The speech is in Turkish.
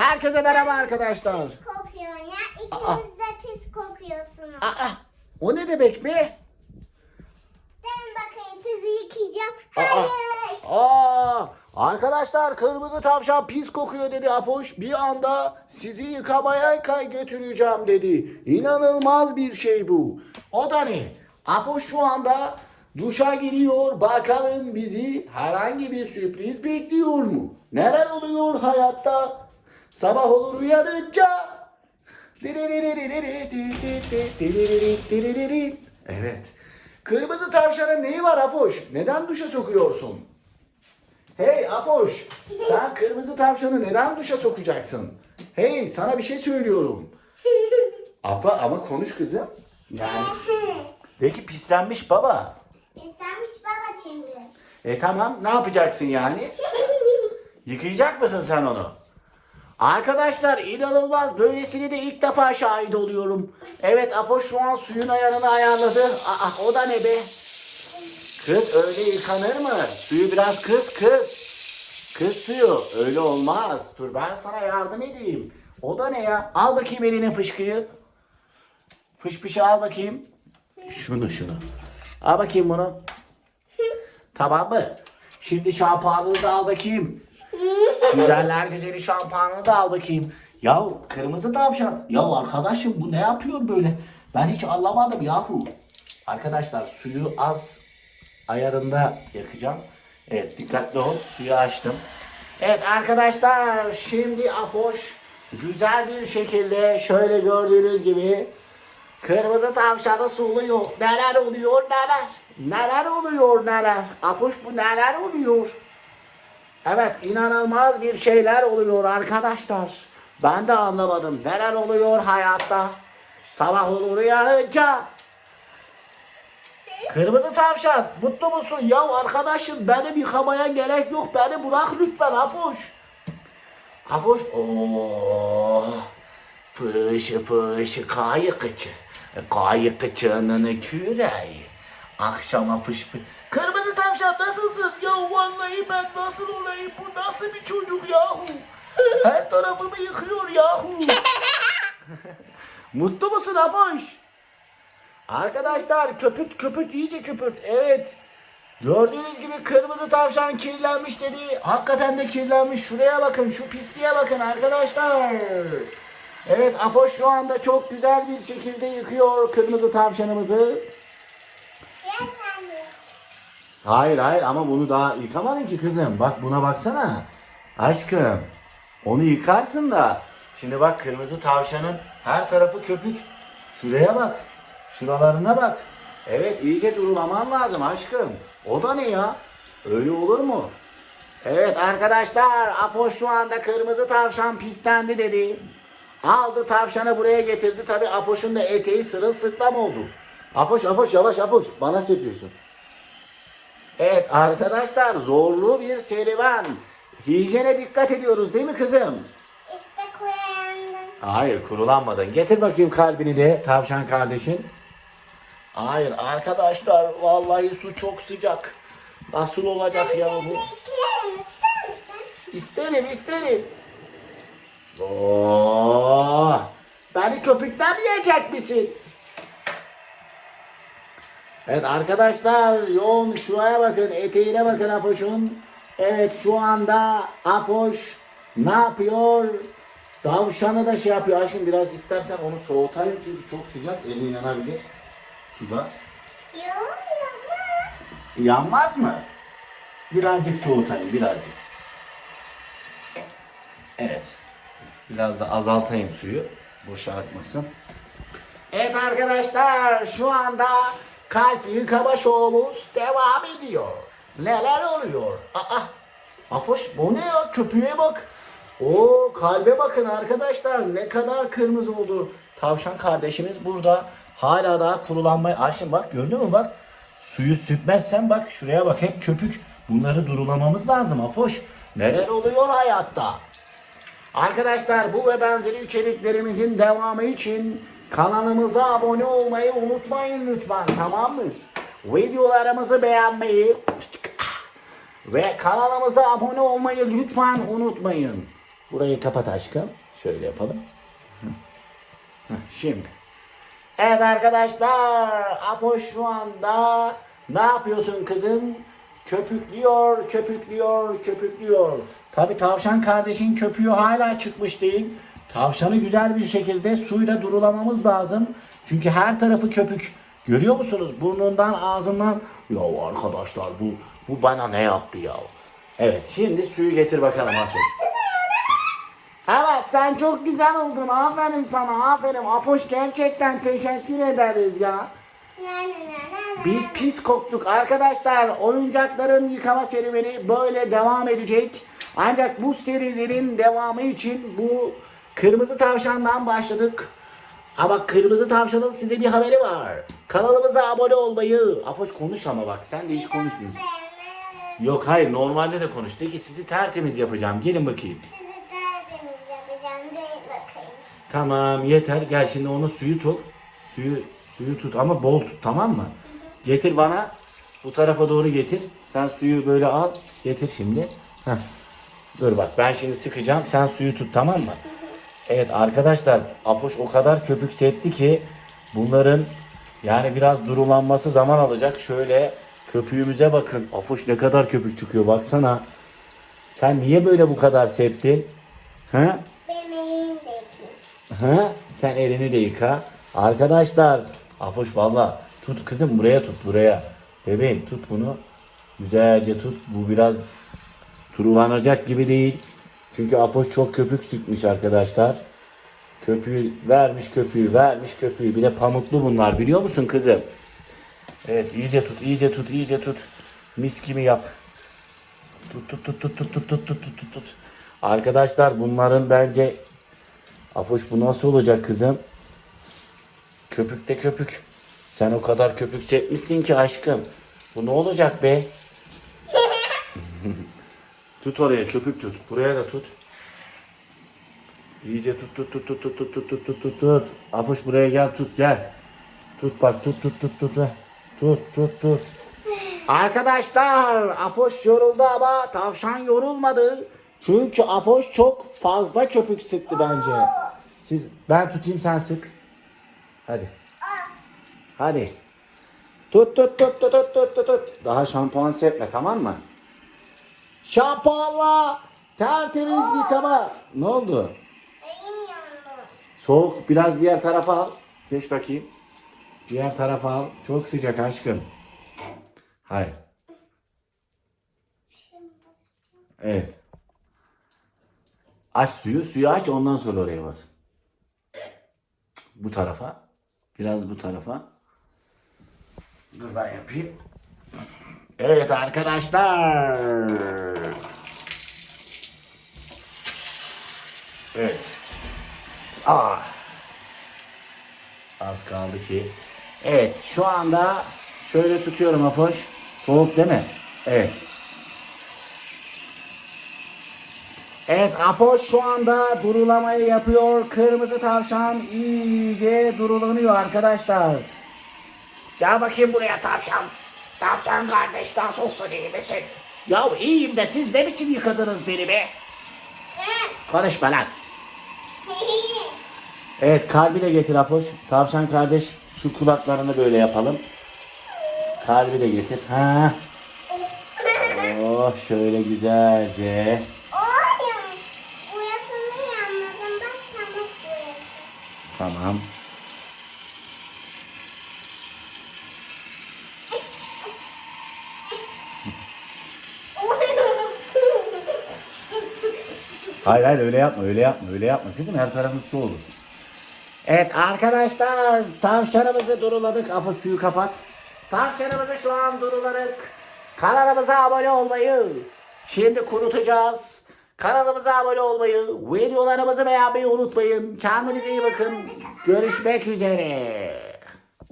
Herkese merhaba arkadaşlar. kokuyor ne? Aa. İkiniz de pis kokuyorsunuz. Aa, o ne demek be? Gelin bakayım sizi yıkayacağım. Aa. Hayır. Aa, arkadaşlar kırmızı tavşan pis kokuyor dedi Apoş. Bir anda sizi yıkamaya kay götüreceğim dedi. İnanılmaz bir şey bu. O da ne? Apoş şu anda duşa giriyor. Bakalım bizi herhangi bir sürpriz bekliyor mu? Neler oluyor hayatta? Sabah olur uyanınca. Evet. Kırmızı tavşanın neyi var Apoş? Neden duşa sokuyorsun? Hey Apoş, sen kırmızı tavşanı neden duşa sokacaksın? Hey, sana bir şey söylüyorum. Afa ama konuş kızım. Yani de ki pislenmiş baba. İstenmiş baba çünkü. E tamam, ne yapacaksın yani? Yıkayacak mısın sen onu? Arkadaşlar inanılmaz böylesini de ilk defa şahit oluyorum. Evet Apoş şu an suyun ayarını ayarladı. Aa o da ne be? Kız öyle yıkanır mı? Suyu biraz kız kız. Kız suyu öyle olmaz. Dur ben sana yardım edeyim. O da ne ya? Al bakayım eline fışkıyı. Fış fışı al bakayım. Şunu şunu. Al bakayım bunu. Tamam mı? Şimdi şampuanını da al bakayım. Güzeller güzeli şampuanını da al bakayım. Ya kırmızı tavşan. Ya arkadaşım bu ne yapıyor böyle? Ben hiç anlamadım yahu. Arkadaşlar suyu az ayarında yakacağım. Evet dikkatli ol. Suyu açtım. Evet arkadaşlar şimdi Apoş güzel bir şekilde şöyle gördüğünüz gibi kırmızı tavşanı suluyor. Neler oluyor neler? Neler oluyor neler? Apoş bu neler oluyor? Evet inanılmaz bir şeyler oluyor arkadaşlar. Ben de anlamadım. Neler oluyor hayatta? Sabah olur uyanınca. Kırmızı tavşan mutlu musun? Ya arkadaşım benim yıkamaya gerek yok. Beni bırak lütfen Afoş. Afoş. Oo. Fış fış kayıkçı. Kayıkçının küreği. Akşama fış fış. Kırmızı tavşan nasılsın? Ya vallahi ben nasıl olayım? Bu nasıl bir çocuk yahu? Her tarafımı yıkıyor yahu. Mutlu musun Afoş? Arkadaşlar köpürt köpürt iyice köpürt. Evet. Gördüğünüz gibi kırmızı tavşan kirlenmiş dedi. Hakikaten de kirlenmiş. Şuraya bakın. Şu pisliğe bakın arkadaşlar. Evet Apoş şu anda çok güzel bir şekilde yıkıyor kırmızı tavşanımızı. Hayır hayır ama bunu daha yıkamadın ki kızım. Bak buna baksana. Aşkım. Onu yıkarsın da. Şimdi bak kırmızı tavşanın her tarafı köpük. Şuraya bak. Şuralarına bak. Evet iyice durulaman lazım aşkım. O da ne ya? Öyle olur mu? Evet arkadaşlar Apo şu anda kırmızı tavşan pislendi dedi. Aldı tavşanı buraya getirdi. Tabi Afoş'un da eteği sırılsıklam oldu. Afoş Afoş yavaş Afoş bana sepiyorsun. Evet arkadaşlar zorlu bir serüven. Hijyene dikkat ediyoruz değil mi kızım? İşte koyandın. Hayır kurulanmadın. Getir bakayım kalbini de tavşan kardeşin. Hayır arkadaşlar vallahi su çok sıcak. Nasıl olacak ya bu? İsterim isterim. Oo, beni köpükten mi yiyecek misin? Evet arkadaşlar yoğun şuraya bakın eteğine bakın Apoş'un. Evet şu anda Apoş ne yapıyor? Tavşanı da şey yapıyor. Aşkım biraz istersen onu soğutayım çünkü çok sıcak elin yanabilir suda. Yok. Yanmaz mı? Birazcık soğutayım birazcık. Evet. Biraz da azaltayım suyu. Boşa akmasın. Evet arkadaşlar şu anda kalp yıkama şovumuz devam ediyor. Neler oluyor? Aa, Afoş bu ne ya? Köpüğe bak. O kalbe bakın arkadaşlar ne kadar kırmızı oldu. Tavşan kardeşimiz burada. Hala daha kurulanmaya. Ayşin bak gördün mü bak. Suyu süpmezsen bak şuraya bak hep köpük. Bunları durulamamız lazım Afoş. Neler oluyor hayatta? Arkadaşlar bu ve benzeri içeriklerimizin devamı için kanalımıza abone olmayı unutmayın lütfen tamam mı? Videolarımızı beğenmeyi ve kanalımıza abone olmayı lütfen unutmayın. Burayı kapat aşkım. Şöyle yapalım. Şimdi. Evet arkadaşlar. Apoş şu anda ne yapıyorsun kızım? Köpüklüyor, köpüklüyor, köpüklüyor. Tabi tavşan kardeşin köpüğü hala çıkmış değil. Tavşanı güzel bir şekilde suyla durulamamız lazım. Çünkü her tarafı köpük. Görüyor musunuz? Burnundan, ağzından. Ya arkadaşlar bu bu bana ne yaptı ya? Evet şimdi suyu getir bakalım Apoş. Evet sen çok güzel oldun. Aferin sana aferin. Apoş gerçekten teşekkür ederiz ya. Biz pis koktuk arkadaşlar. Oyuncakların yıkama serüveni böyle devam edecek. Ancak bu serilerin devamı için bu kırmızı tavşandan başladık. Ama kırmızı tavşanın size bir haberi var. Kanalımıza abone olmayı. Afoş konuş ama bak sen de hiç konuşmuyorsun. Yok hayır normalde de konuş. De ki sizi tertemiz yapacağım. Gelin bakayım. Sizi tertemiz yapacağım. Değil bakayım. Tamam yeter. Gel şimdi onu suyu tut. Suyu suyu tut ama bol tut tamam mı? Getir bana. Bu tarafa doğru getir. Sen suyu böyle al. Getir şimdi. Heh. Dur bak ben şimdi sıkacağım. Sen suyu tut tamam mı? Evet arkadaşlar Afoş o kadar köpük septi ki bunların yani biraz durulanması zaman alacak. Şöyle köpüğümüze bakın. Afoş ne kadar köpük çıkıyor baksana. Sen niye böyle bu kadar septin? Ha? Benim elim de. Ha? Sen elini de yıka. Arkadaşlar. Afoş valla. Tut kızım buraya tut buraya. Bebeğim tut bunu. Güzelce tut. Bu biraz turulanacak gibi değil. Çünkü Afoş çok köpük sıkmış arkadaşlar. Köpüğü vermiş köpüğü vermiş köpüğü. Bir de pamuklu bunlar biliyor musun kızım? Evet iyice tut iyice tut iyice tut. Mis gibi yap. Tut tut tut tut tut tut tut tut tut tut. Arkadaşlar bunların bence Afoş bu nasıl olacak kızım? Köpük de köpük. Sen o kadar köpük çekmişsin ki aşkım. Bu ne olacak be? tut oraya köpük tut. Buraya da tut. İyice tut tut tut tut tut tut tut tut tut tut tut. Afoş buraya gel tut gel. Tut bak tut tut tut tut. Tut tut tut. Arkadaşlar Apoş yoruldu ama tavşan yorulmadı. Çünkü Apoş çok fazla köpük sıktı bence. Siz, ben tutayım sen sık. Hadi. Hadi. Tut tut tut tut tut tut tut. Daha şampuan sepme tamam mı? Şampuanla tertemiz yıkama. Ne oldu? Elim yandı. Soğuk biraz diğer tarafa al. Geç bakayım. Diğer tarafa al. Çok sıcak aşkım. Hayır. Evet. Aç suyu. Suyu aç ondan sonra oraya bas. Bu tarafa. Biraz bu tarafa. Dur ben yapayım. Evet arkadaşlar. Evet. Aa. Az kaldı ki. Evet şu anda şöyle tutuyorum Apoş. Soğuk değil mi? Evet. Evet Apoş şu anda durulamayı yapıyor. Kırmızı tavşan iyice durulanıyor arkadaşlar. Gel bakayım buraya tavşan. Tavşan kardeş nasılsın iyi misin? Ya iyiyim de siz ne biçim yıkadınız beni be? Konuşma lan. Evet kalbi de getir Apoş. Tavşan kardeş şu kulaklarını böyle yapalım. Kalbi de getir. Ha. Oh şöyle güzelce. Oğlum. Bak. Tamam. Hayır hayır öyle yapma öyle yapma öyle yapma kızım her tarafın su olur. Evet arkadaşlar tavşanımızı duruladık. Afa suyu kapat. Tavşanımızı şu an duruladık. Kanalımıza abone olmayı. Şimdi kurutacağız. Kanalımıza abone olmayı, videolarımızı beğenmeyi unutmayın. Kendinize iyi bakın. Görüşmek üzere.